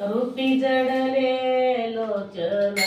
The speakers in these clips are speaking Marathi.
रुटी जडले लोचना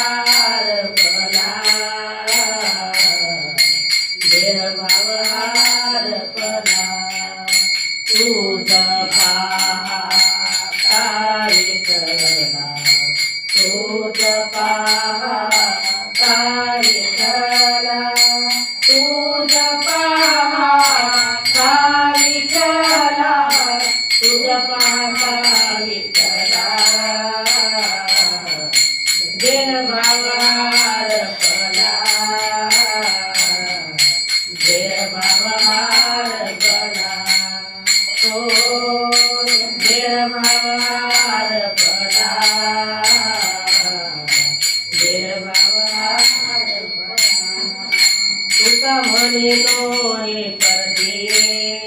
મને તો એ પરદેશ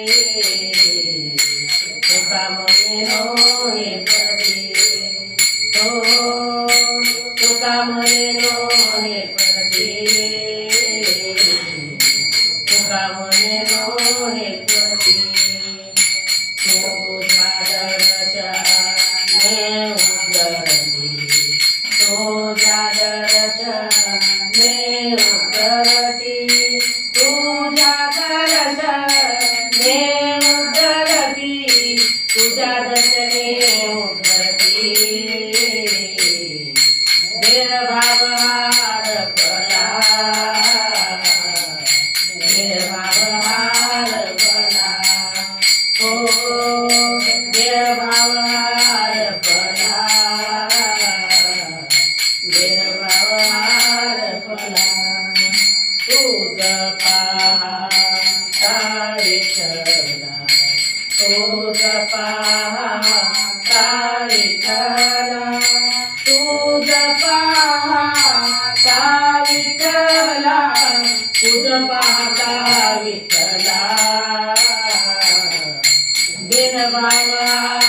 મને तुझ पहा विठला तुझ पहा विठला तुझ पहा विठला तुझ पाहता विठला बिन बाबा